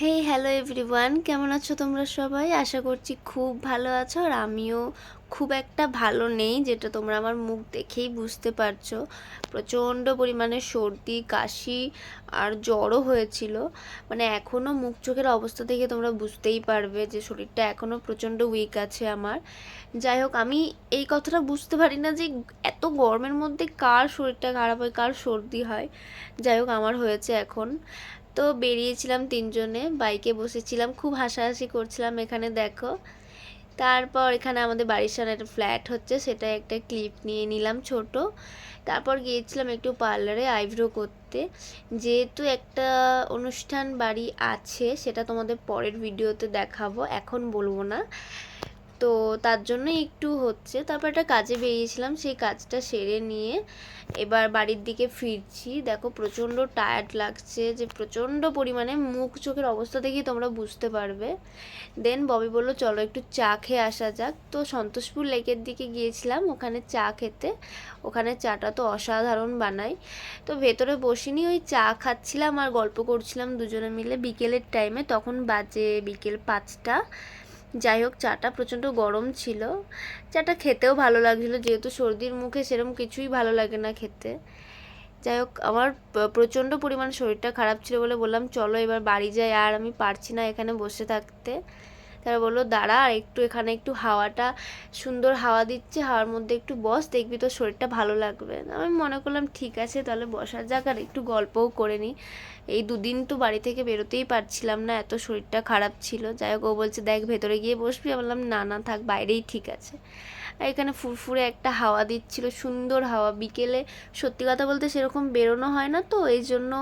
Hey hello everyone কেমন আছো তোমরা সবাই? আশা করছি খুব ভালো আছো আর আমিও খুব একটা ভালো নেই, যেটা তোমরা আমার মুখ দেখেই বুঝতে পারছ। প্রচণ্ড পরিমাণে সর্দি, কাশি আর জ্বরও হয়েছিল। মানে এখনও মুখ চোখের অবস্থা দেখে তোমরা বুঝতেই পারবে যে শরীরটা এখনও প্রচণ্ড উইক আছে আমার। যাই হোক, আমি এই কথাটা বুঝতে পারি না যে এত গরমের মধ্যে কার শরীরটা খারাপ হয়, কার সর্দি হয়। যাই হোক, আমার হয়েছে এখন। তো বেরিয়েছিলাম তিনজনে, বাইকে বসেছিলাম, খুব হাসাহাসি করছিলাম এখানে, দেখো। তারপর এখানে আমাদের বাড়ির সামনে একটা ফ্ল্যাট হচ্ছে সেটা একটা ক্লিপ নিয়ে নিলাম ছোট। তারপর গিয়েছিলাম একটু পার্লারে আইব্রো করতে। যেহেতু একটা অনুষ্ঠান বাড়ি আছে, সেটা তোমাদের পরের ভিডিওতে দেখাবো, এখন বলব না। তো তার জন্য একটু হচ্ছে। তারপর একটা কাজে বেরিয়েছিলাম, সেই কাজটা সেরে নিয়ে এবার বাড়ির দিকে ফিরছি। দেখো প্রচণ্ড টায়ার্ড লাগছে যে প্রচণ্ড পরিমাণে মুখ চোখের অবস্থা দেখেই তোমরা বুঝতে পারবে। দেন ববি বলল, চলো একটু চা খেয়ে আসা যাক। তো সন্তোষপুর লেকের দিকে গিয়েছিলাম ওখানে চা খেতে। ওখানে চাটা তো অসাধারণ বানাই তো ভেতরে বসিনি, ওই চা খাচ্ছিলাম আর গল্প করছিলাম দুজনে মিলে বিকেলের টাইমে তখন বাজে বিকেল পাঁচটা। যাই হোক, চাটা প্রচণ্ড গরম ছিল। চাটা খেতেও ভালো লাগছিল, যেহেতু সর্দির মুখে সেরকম কিছুই ভালো লাগে না খেতে। যাই হোক, আমার প্রচণ্ড পরিমাণ শরীরটা খারাপ ছিল বলে বললাম, চলো এবার বাড়ি যাই, আর আমি পারছি না এখানে বসে থাকতে। তারা বলল, দাঁড়া, আর একটু এখানে একটু হাওয়াটা সুন্দর হাওয়া দিচ্ছে, হাওয়ার মধ্যে একটু বস, দেখবি তোর শরীরটা ভালো লাগবে। আমি মনে করলাম, ঠিক আছে, তাহলে বসার যাক আর একটু গল্পও করে নিই। এই দুদিন তো বাড়ি থেকে বেরোতেই পারছিলাম না, এত শরীরটা খারাপ ছিল। যাই হোক, ও বলছে, দেখ, ভেতরে গিয়ে বসবি। আমি বললাম, না না, থাক, বাইরেই ঠিক আছে। আর এখানে ফুরফুরে একটা হাওয়া দিচ্ছিল, সুন্দর হাওয়া। বিকেলে সত্যি কথা বলতে সেরকম বেরোনো হয় না তো, এই জন্য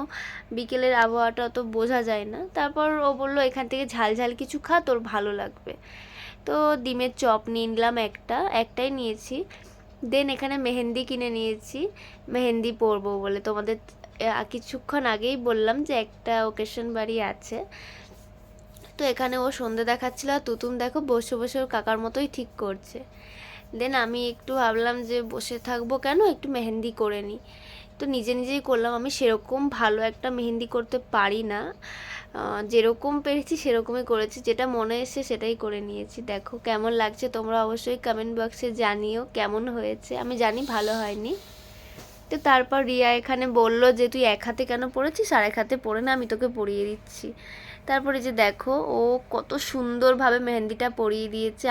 বিকেলের আবহাওয়াটা অত বোঝা যায় না। তারপর ও বলল, এখান থেকে ঝাল ঝাল কিছু খা, তোর ভালো লাগবে। তো ডিমের চপ নিয়ে নিলাম একটা, একটাই নিয়েছি। দেন এখানে মেহেন্দি কিনে নিয়েছি। মেহেন্দি পরবো বলে তোমাদের কিছুক্ষণ আগেই বললাম যে একটা ওকেশন বাড়ি আছে। তো এখানে ও সন্ধে দেখাচ্ছিল আর তুতুম দেখো বসে বসে ওর কাকার মতোই ঠিক করছে। দেন আমি একটু ভাবলাম যে বসে থাকব কেন? একটু মেহেন্দি করে নিই। তো নিজে নিজেই করলাম। আমি সেরকম ভালো একটা মেহেন্দি করতে পারি না। যেরকম পেরেছি সেরকমই করেছি। যেটা মনে এসে সেটাই করে নিয়েছি। দেখো কেমন লাগছে? তোমরা অবশ্যই কমেন্ট বক্সে জানিও কেমন হয়েছে। আমি জানি ভালো হয়নি। তো তারপর রিয়া এখানে বলল যে, তুই এক হাতে কেন পড়েছিস? আর এক হাতে পড়ে না, আমি তোকে পরিয়ে দিচ্ছি। তারপরে যে দেখো, ও কত সুন্দরভাবে মেহেন্দিটা পরিয়ে দিয়েছে।